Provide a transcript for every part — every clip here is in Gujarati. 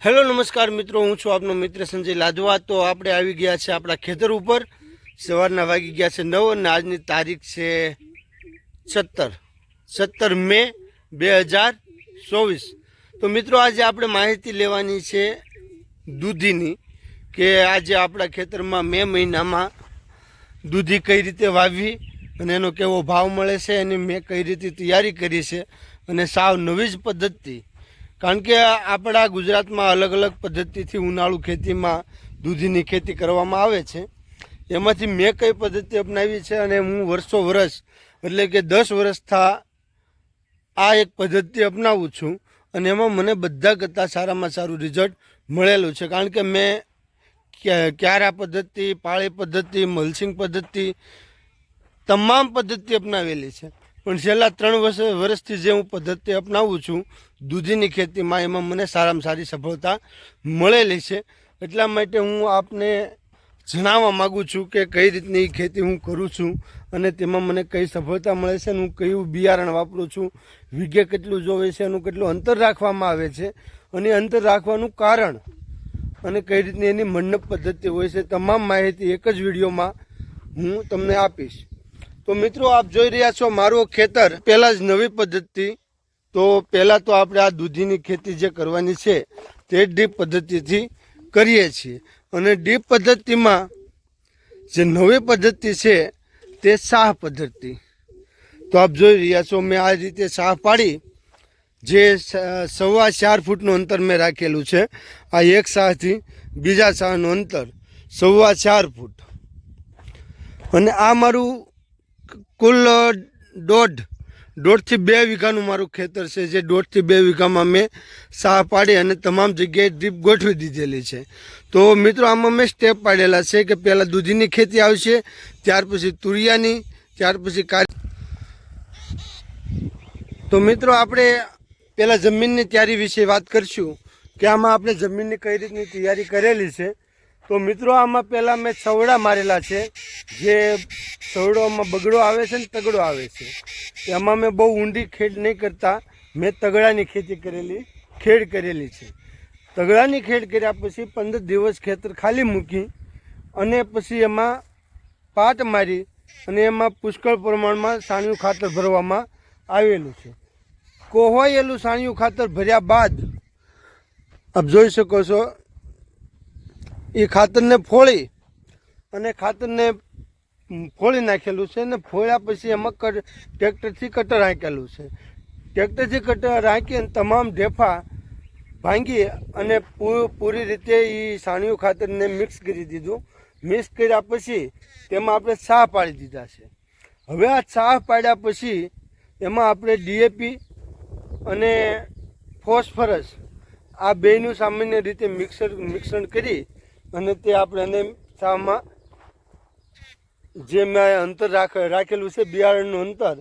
હેલો, નમસ્કાર મિત્રો, હું છું આપનો મિત્ર સંજય લાદવા તો આપણે આવી ગયા છે આપણા ખેતર ઉપર. સવારના વાગી ગયા છે નવ અને આજની તારીખ છે સત્તર. સત્તર મે બે હજાર ચોવીસ. તો મિત્રો, આજે આપણે માહિતી લેવાની છે દૂધીની કે આજે આપણા ખેતરમાં મે મહિનામાં દૂધી કઈ રીતે વાવવી અને એનો કેવો ભાવ મળે છે, એની મેં કઈ રીતે તૈયારી કરી છે અને સાવ નવી જ પદ્ધતિ કારણ કે આપણા ગુજરાતમાં અલગ અલગ પદ્ધતિથી ઉનાળુ ખેતીમાં દૂધીની ખેતી કરવામાં આવે છે. એમાંથી મેં કઈ પદ્ધતિ અપનાવી છે અને હું વર્ષો વર્ષ, એટલે કે દસ વર્ષથી આ એક પદ્ધતિ અપનાવું છું અને એમાં મને બધા કરતાં સારામાં સારું રિઝલ્ટ મળેલું છે. કારણ કે મેં ક્યા- ક્યારા પદ્ધતિ, પાળી પદ્ધતિ, મલસિંગ પદ્ધતિ, તમામ પદ્ધતિ અપનાવેલી છે. પણ છેલ્લા ત્રણ વર્ષ, વર્ષથી જે હું પદ્ધતિ અપનાવું છું, દૂધીની ખેતીમાં એમાં મને સારામાં સારી સફળતા મળેલી છે. એટલા માટે હું આપને જણાવવા માગું છું કે કઈ રીતની ખેતી હું કરું છું અને તેમાં મને કઈ સફળતા મળે છે અને હું કયું બિયારણ વાપરું છું, વીઘે કેટલું જોવે છે એનું કેટલું અંતર રાખવામાં આવે છે અને અંતર રાખવાનું કારણ અને કઈ રીતની એની મંડપ પદ્ધતિ હોય છે, તમામ માહિતી એક જ વિડીયોમાં હું તમને આપીશ. તો મિત્રો આપ જોઈ રહ્યા છો મારું ખેતર. પહેલાં જ નવી પદ્ધતિ. તો પહેલાં તો આપણે આ દૂધીની ખેતી જે કરવાની છે, તે ડીપ પદ્ધતિથી કરીએ છીએ. અને ડીપ પદ્ધતિમાં જે નવી પદ્ધતિ છે, તે શાહ પદ્ધતિ. તો આપ જોઈ રહ્યા છો, મેં આ રીતે શાહ પાડી. જે સવા ચાર ફૂટનું અંતર મેં રાખેલું છે, આ એક શાહથી બીજા શાહનું અંતર સવા ચાર ફૂટ. અને આ મારું કુલ દોઢ, દોઢથી બે વીઘાનું મારું ખેતર છે, જે દોઢથી બે વીઘામાં મેં સાહ પાડી અને તમામ જગ્યાએ ડ્રીપ ગોઠવી દીધેલી છે. તો મિત્રો, આમાં મેં સ્ટેપ પાડેલા છે કે પહેલાં દૂધીની ખેતી આવશે, ત્યાર પછી તુરિયાની, ત્યાર પછી કાર તો મિત્રો, આપણે પહેલાં જમીનની તૈયારી વિશે વાત કરીશું કે આમાં આપણે જમીનની કઈ રીતની તૈયારી કરેલી છે તો મિત્રો, આમાં પહેલાં મેં છવડા મારેલા છે. જે છવડોમાં બગડો આવે છે ને તગડો આવે છે. એમાં મેં બહુ ઊંડી ખેડ નહીં કરતા. મેં તગડાની ખેતી કરેલી, ખેડ કરેલી છે. તગડાની ખેડ કર્યા પછી પંદર દિવસ ખેતર ખાલી મૂકી અને પછી એમાં પાટ મારી અને એમાં પુષ્કળ પ્રમાણમાં સાણિયું ખાતર ભરવામાં આવેલું છે. કોહોયેલું સાણિયું ખાતર ભર્યા બાદ, આપ જોઈ શકો છો એ ખાતરને ફોળી અને ખાતરને ફોળી નાખેલું છે અને ફોળ્યા પછી એમાં કટ ટ્રેક્ટરથી કટર હાંકેલું છે. ટ્રેક્ટરથી કટર હાંકી અને તમામ ઢેફા ભાંગી અને પૂરી રીતે એ સાણિયું ખાતરને મિક્સ કરી દીધું. મિક્સ કર્યા પછી તેમાં આપણે સાહ પાડી દીધા છે. હવે આ સાહ પાડ્યા પછી એમાં આપણે ડીએપી અને ફોસ્ફરસ આ બેનું સામાન્ય રીતે મિક્સર, મિશ્રણ કરી અને તે આપણે એને જે મેં અંતર રાખ, રાખેલું છે, બિયારણનું અંતર,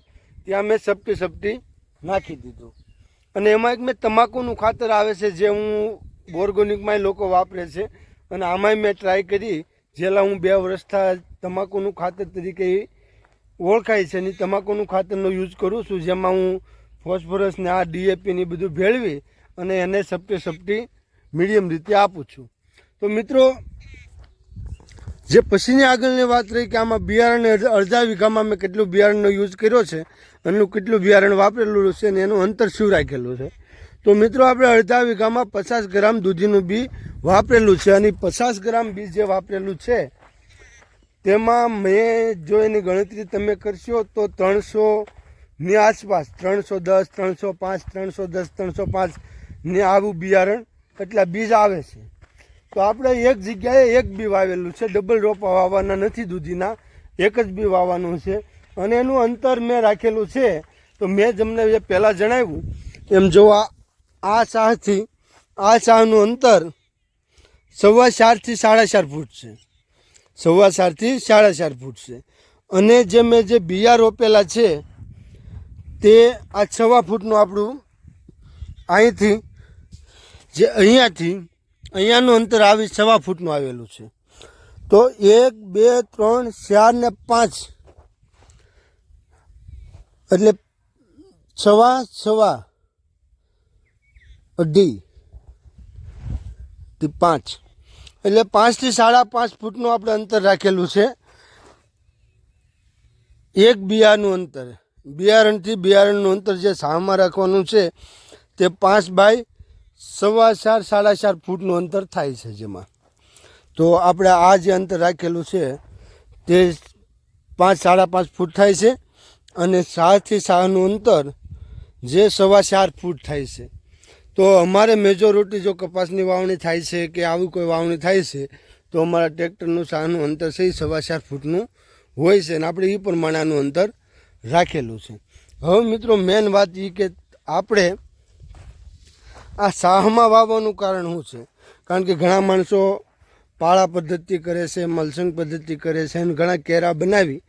ત્યાં મેં સપટી સપટી નાખી દીધું. અને એમાં એક મેં તમાકુનું ખાતર આવે છે, જે હું ઓર્ગોનિકમાં લોકો વાપરે છે, અને આમાંય મેં ટ્રાય કરી, જેલા હું બે વર્ષથી તમાકુનું ખાતર તરીકે ઓળખાય છે, અને તમાકુનું ખાતરનો યુઝ કરું છું, જેમાં હું ફોસ્ફરસ ને આ ડીએપી ને બધું ભેળવી અને એને સપટી સપટી મીડિયમ રીતે આપું છું. તો મિત્રો, જે પછીની આગળની વાત રહી કે આમાં બિયારણ અડધા વીઘામાં મેં કેટલું બિયારણનો યુઝ કર્યો છે અને કેટલું બિયારણ વાપરેલું છે અને એનું અંતર શું રાખેલું છે? તો મિત્રો, આપણે અડધા વીઘામાં પચાસ ગ્રામ દૂધીનું બી વાપરેલું છે અને પચાસ ગ્રામ બી જે વાપરેલું છે, તેમાં મેં જો એની ગણતરી તમે કરશો તો ત્રણસો ની આસપાસ, ત્રણસો દસ, ત્રણસો પાંચ, ત્રણસો દસ, ત્રણસો પાંચ ને આવું બિયારણ, એટલા બીજ આવે છે. તો આપણે એક જગ્યાએ એક બી વાવેલું છે. ડબલ રોપા વાવવાના નથી દૂધીના. એક જ બી વાવવાનું છે. અને એનું અંતર મેં રાખેલું છે. તો મેં તમને જે પહેલાં જણાવ્યું. એમ જો આ શાહથી આ શાહનું અંતર સવા ચારથી સાડા ચાર ફૂટ છે. સવા ચારથી સાડા ચાર ફૂટ છે. અને જે મેં જે બિયા રોપેલા છે, તે આ છવા ફૂટનું આપણું અહીંથી, જે અહીંયાથી અહીંયાનું અંતર આવી સવા ફૂટનું આવેલું છે. તો એક, બે, ત્રણ, ચાર ને પાંચ. એટલે છવા છવા અઢી પાંચ. એટલે પાંચથી સાડા પાંચ ફૂટનું આપણે અંતર રાખેલું છે. એક બિયારનું અંતર. બિયારણથી બિયારણનું અંતર જે સામા રાખવાનું છે તે પાંચ બાય સવા ચાર, સાડા ચાર ફૂટનું અંતર થાય છે જેમાં. તો આપણે આ જે અંતર રાખેલું છે, તે પાંચ, સાડા પાંચ ફૂટ થાય છે અને સાતથી સાનું અંતર જે સવા ચાર ફૂટ થાય છે. તો અમારે મેજોરિટી જો કપાસની વાવણી થાય છે કે આવી કોઈ વાવણી થાય છે, તો અમારા ટ્રેક્ટરનું સાનું અંતર છે, એ સવા ચાર ફૂટનું હોય છે અને આપણે એ પ્રમાણેનું અંતર રાખેલું છે. હવે મિત્રો મેન વાત એ કે આપણે આ સાહમાં વાવવાનું કારણ શું છે? કારણ કે ઘણા માણસો પાળા પદ્ધતિ કરે છે, મલસંગ પદ્ધતિ કરે છે અને ઘણા કેરા બનાવી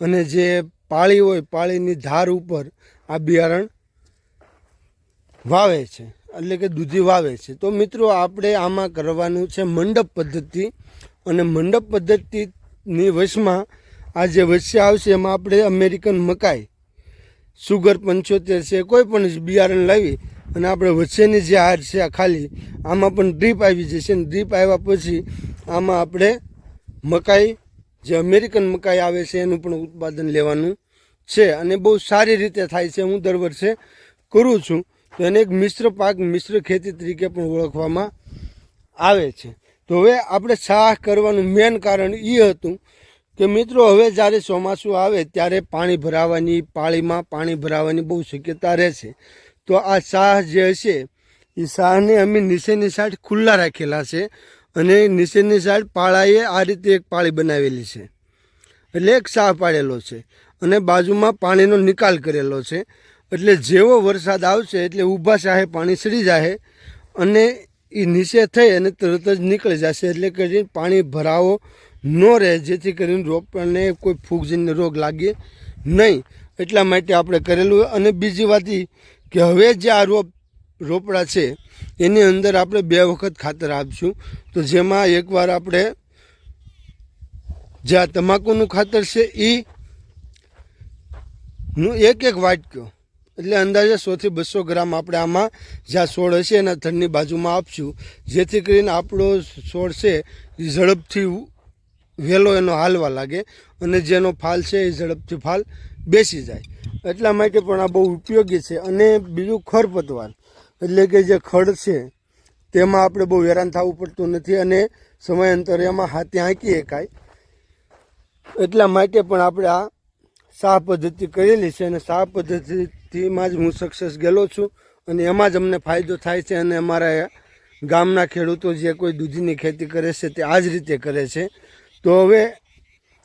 અને જે પાળી હોય, પાળીની ધાર ઉપર આ બિયારણ વાવે છે. એટલે કે દૂધી વાવે છે. તો મિત્રો, આપણે આમાં કરવાનું છે મંડપ પદ્ધતિ અને મંડપ પદ્ધતિની વશમાં આ જે વચ્ચે આવશે, એમાં આપણે અમેરિકન મકાઈ સુગર પંચોતેર છે, કોઈ પણ બિયારણ લાવી અને આપણે વચ્ચેની જે હાર છે આ ખાલી, આમાં પણ ડ્રીપ આવી જશે ને ડ્રીપ આવ્યા પછી આમાં આપણે મકાઈ, જે અમેરિકન મકાઈ આવે છે, એનું પણ ઉત્પાદન લેવાનું છે. અને બહુ સારી રીતે થાય છે. હું દર વર્ષે કરું છું. તો એને એક મિશ્ર પાક, મિશ્ર ખેતી તરીકે પણ ઓળખવામાં આવે છે. તો હવે આપણે શાહ કરવાનું મેન કારણ એ હતું કે મિત્રો, હવે જ્યારે ચોમાસું આવે ત્યારે પાણી ભરાવાની, પાળીમાં પાણી ભરાવાની બહુ શક્યતા રહેશે. તો આ શાહ જે હશે એ શાહને અમે નીચેની સાઈડ ખુલ્લા રાખેલા છે અને નીચેની સાઈડ પાળાએ આ રીતે એક પાળી બનાવેલી છે. એટલે એક શાહ પાડેલો છે અને બાજુમાં પાણીનો નિકાલ કરેલો છે. એટલે જેવો વરસાદ આવશે એટલે ઊભા શાહે પાણી સડી જાય અને એ નીચે થઈ અને તરત જ નીકળી જશે. એટલે કરીને પાણી ભરાવો ન રહે, જેથી કરીને રોપણને કોઈ ફૂગજન્ય રોગ લાગે નહીં. એટલા માટે આપણે કરેલું અને બીજી વાત કે હવે જે આ રોપ, રોપડા છે, એની અંદર આપણે બે વખત ખાતર આપશું. તો જેમાં એકવાર આપણે જે આ તમાકુનું ખાતર છે એ એક એક વાટક્યો. એટલે અંદાજે સોથી બસો ગ્રામ આપણે આમાં જ્યાં છોડ હશે એના થડની બાજુમાં આપશું. જેથી કરીને આપણો છોડ છે એ ઝડપથી વહેલો એનો હાલવા લાગે. અને જેનો ફાલ છે એ ઝડપથી ફાલ બેસી જાય. એટલા માટે પણ આ બહુ ઉપયોગી છે અને બીજું ખરપતવાર, એટલે કે જે ખડ છે, તેમાં આપણે બહુ હેરાન થવું પડતું નથી અને સમયાંતરે એમાં હાથે હાંકી શકાય એટલા માટે પણ આપણે આ શાહ પદ્ધતિ કરેલી છે અને શાહ પદ્ધતિમાં જ હું સક્સેસ ગયેલો છું અને એમાં જ અમને ફાયદો થાય છે અને અમારા ગામના ખેડૂતો જે કોઈ દૂધની ખેતી કરે છે તે આ જ રીતે કરે છે. તો હવે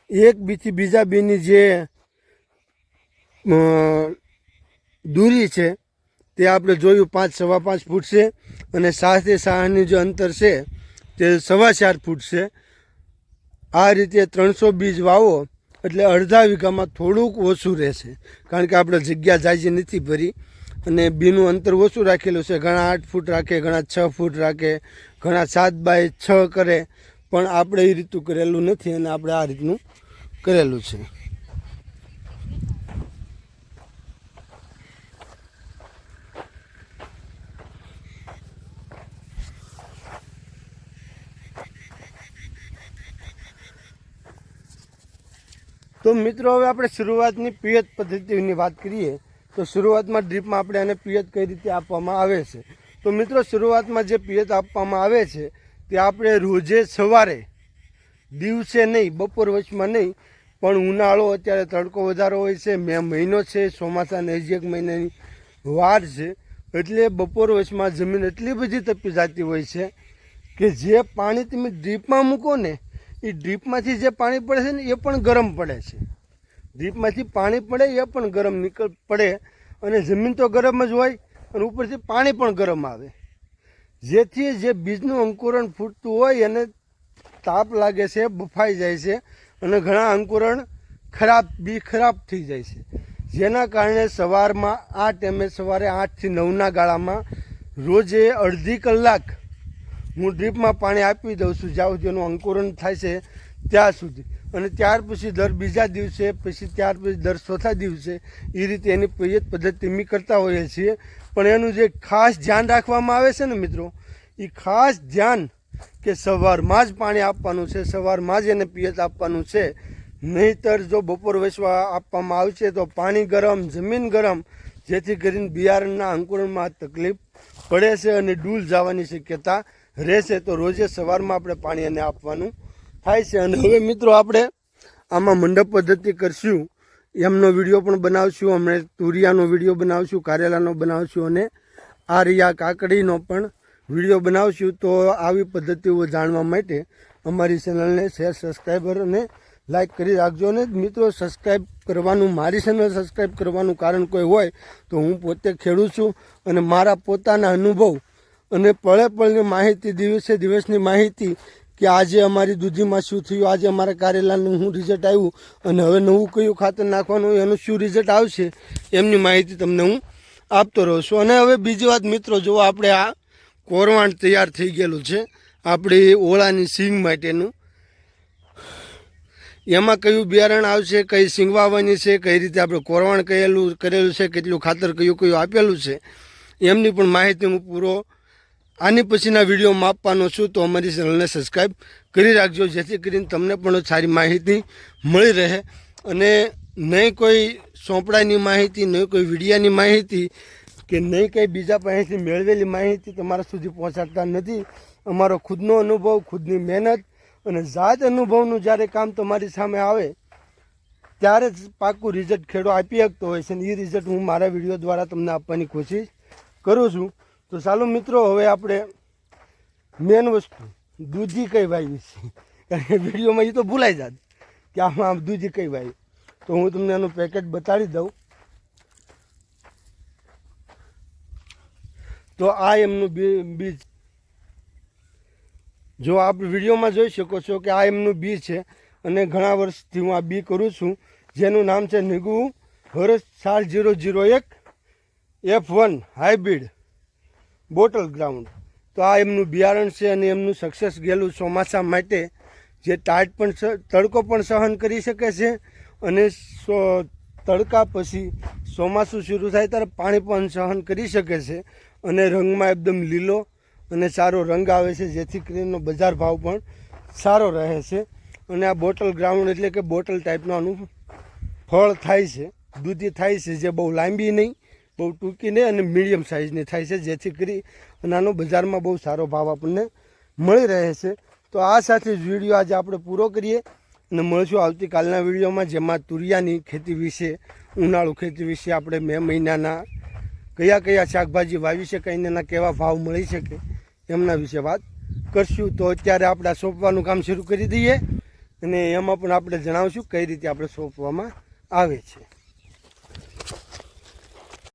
એક બીથી બીજા બીની જે દૂરી છે, તે આપણે જોયું પાંચ સવા પાંચ ફૂટ છે અને સાથે સાહનું જે અંતર છે, તે સવા ચાર ફૂટ છે. આ રીતે ત્રણસો બીજ વાવો, એટલે અડધા વીઘામાં થોડુંક ઓછું રહેશે. કારણ કે આપણે જગ્યા જાજી નથી ભરી અને બીનું અંતર ઓછું રાખેલું છે. ઘણા આઠ ફૂટ રાખે, ઘણા છ ફૂટ રાખે, ઘણા સાત બાય છ કરે, પણ આપણે એ રીતનું કરેલું નથી અને આપણે આ રીતનું કરેલું છે. તો મિત્રો, હવે આપણે શરૂઆતની પિયત પદ્ધતિની વાત કરીએ, તો શરૂઆતમાં ડ્રીપમાં આપણે આને પિયત કઈ રીતે આપવામાં આવે છે? તો મિત્રો, શરૂઆતમાં જે પિયત આપવામાં આવે છે, તે આપણે રોજે સવારે, દિવસે નહીં, બપોર વચમાં નહીં, પણ ઉનાળો અત્યારે તડકો વધારો હોય છે, મે મહિનો છે ચોમાસાની હજી એક મહિનાની વાર છે, એટલે બપોર વચમાં જમીન એટલી બધી તપી જતી હોય છે કે જે પાણી તમે ડ્રીપમાં મૂકો ને એ ડ્રીપમાંથી જે પાણી પડે છે ને, એ પણ ગરમ પડે છે. ડ્રીપમાંથી પાણી પડે, એ પણ ગરમ નીકળ પડે. અને જમીન તો ગરમ જ હોય, અને ઉપરથી પાણી પણ ગરમ આવે. જેથી જે બીજનું અંકુરણ ફૂટતું હોય, એને તાપ લાગે છે, બફાઈ જાય છે, અને ઘણા અંકુરણ ખરાબ, બી ખરાબ થઈ જાય છે. જેના કારણે સવારમાં આ ટાઈમે સવારે આઠથી નવના ગાળામાં રોજે અડધી કલાક હું ડ્રીપમાં પાણી આપી દઉં છું, જ્યાં એનું અંકુરણ થાય છે, ત્યાં સુધી. અને ત્યાર પછી દર બીજા દિવસે, પછી ત્યાર પછી દર ચોથા દિવસે એ રીતે એની પિયત પદ્ધતિ અમે કરતા હોઈએ છીએ. પણ એનું જે ખાસ ધ્યાન રાખવામાં આવે છે ને મિત્રો એ ખાસ ધ્યાન કે સવારમાં જ પાણી આપવાનું છે, સવારમાં જ એને પિયત આપવાનું છે. નહીંતર જો બપોર વેચવા આપવામાં આવશે તો પાણી ગરમ, જમીન ગરમ, જેથી કરીને બિયારણના અંકુરણમાં તકલીફ પડે છે અને ડૂલ જવાની શક્યતા રહેશે તો રોજે સવારમાં આપણે પાણી એને આપવાનું થાય છે. અને હવે મિત્રો આપણે આમાં મંડપ પદ્ધતિ કરશું. એમનો વીડિયો પણ બનાવશું, અમે તુરિયાનો વીડિયો બનાવશું, કારેલાનો બનાવશું અને આ રિયા કાકડીનો પણ વીડિયો બનાવશું. તો આવી પદ્ધતિઓ જાણવા માટે અમારી ચેનલને શેર સબસ્ક્રાઈબર અને લાઈક કરી રાખજો. અને મિત્રો સબસ્ક્રાઈબ કરવાનું, મારી ચેનલ સબસ્ક્રાઈબ કરવાનું કારણ કોઈ હોય તો હું પોતે ખેડૂત છું. અને મારા પોતાના અનુભવ અને પળે પળની માહિતી, દિવસે દિવસની માહિતી કે આજે અમારી દૂધીમાં શું થયું, આજે અમારા કારેલાનું શું રિઝલ્ટ આવ્યું અને હવે નવું કયું ખાતર નાખવાનું એનું શું રિઝલ્ટ આવશે, એમની માહિતી તમને હું આપતો રહું છું. અને હવે બીજી વાત, મિત્રો જો આપણે આ કોરવાણ તૈયાર થઈ ગયેલું છે. આપણી ઓળાની સિંગ માટેનું. એમાં કયું બિયારણ આવશે, કઈ સિંગ વાવવાની છે, કઈ રીતે આપણે કોરવાણ કહેલું કરેલું છે, કેટલું ખાતર કયું કયું આપેલું છે, એમની પણ માહિતી હું પૂરો આની પછીના વીડિયો આપવાનો છું તો અમારી ચેનલને સબસ્ક્રાઈબ કરી રાખજો, જેથી કરીને તમને પણ સારી માહિતી મળી રહે. અને નહીં કોઈ સોંપડાની માહિતી, નહીં કોઈ વિડીયાની માહિતી કે નહીં કંઈ બીજા પાસેથી મેળવેલી માહિતી તમારા સુધી પહોંચાડતા નથી. અમારો ખુદનો અનુભવ, ખુદની મહેનત અને જાત અનુભવનું જ્યારે કામ તમારી સામે આવે, ત્યારે જ પાકું રિઝલ્ટ ખેડો આપી શકતો હોય છે. અને એ રિઝલ્ટ હું મારા વીડિયો દ્વારા તમને આપવાની કોશિશ કરું છું. તો ચાલો મિત્રો, હવે આપણે મેન વસ્તુ, દૂધી કઈ વાવી છે. કારણ કે વિડીયોમાં એ તો ભૂલાઈ જાત કે આમાં દૂધી કઈ વાવી તો હું તમને એનું પેકેટ બતાડી દઉં. તો આ એમનું બીજ. જો આપ વિડીયોમાં જોઈ શકો છો કે આ એમનું બી છે અને ઘણા વર્ષથી હું આ બી કરું છું. જેનું નામ છે નિગુ હરસ સાત જીરો જીરો એક F one hybrid. Bottle ground. તો આ એમનું બિયારણ છે અને એમનું સક્સેસ ગયેલું ચોમાસા માટે જે ટાટ પણ તડકો પણ સહન કરી શકે છે અને તડકા પછી ચોમાસું શરૂ થાય ત્યારે પાણી પણ સહન કરી શકે છે અને રંગમાં એકદમ લીલો અને સારો રંગ આવે છે, જેથી કરીને બજાર ભાવ પણ સારો રહે છે. અને આ બોટલ ગ્રાઉન્ડ એટલે કે બોટલ ટાઈપનું આનું ફળ થાય છે, દૂધી થાય છે, જે બહુ લાંબી નહીં બહુ ટૂંકીને અને મીડિયમ સાઇઝની થાય છે, જેથી કરી અને આનો બજારમાં બહુ સારો ભાવ આપણને મળી રહે છે. તો આ સાથે જ વીડિયો આજે આપણે પૂરો કરીએ અને મળશું આવતીકાલના વિડીયોમાં, જેમાં તુરિયાની ખેતી વિશે, ઉનાળુ ખેતી વિશે આપણે મે મહિનાના કયા કયા શાકભાજી વાવી શકાય અને એના કેવા ભાવ મળી શકે, એમના વિશે વાત કરશું. તો અત્યારે આપણે સોંપવાનું કામ શરૂ કરી દઈએ અને એમાં પણ આપણે જણાવશું કઈ રીતે આપણે સોંપવામાં આવે છે.